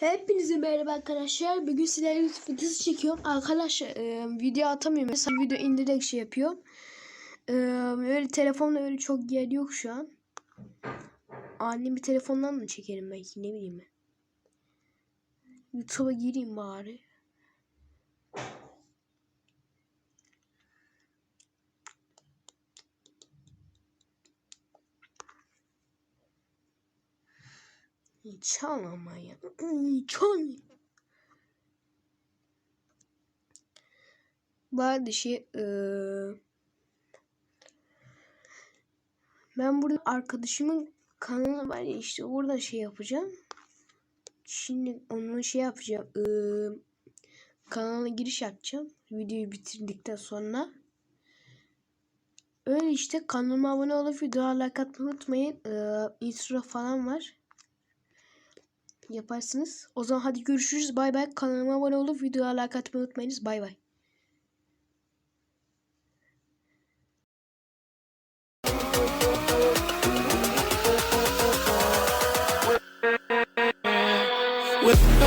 Hepinize merhaba arkadaşlar. Bugün sizlerle YouTube videosu çekiyorum. Arkadaşlar e, video atamıyorum. Mesela video indirerek şey yapıyorum. E, öyle telefonla öyle çok yer yok şu an. Annem bir telefondan mı çekerim belki ne bileyim. YouTube'a gireyim bari. Çal ama ya. Çal. Vardı şey eee, ben burada arkadaşımın kanalı var ya işte orada şey yapacağım. Şimdi onu şey yapacağım. Eee kanala giriş yapacağım. Videoyu bitirdikten sonra. Öyle işte kanalıma abone olup videoya like atmayı unutmayın. Eee intro falan var yaparsınız. O zaman hadi görüşürüz. Bay bay. Kanalıma abone olup videoya like atmayı unutmayınız. Bay bay. With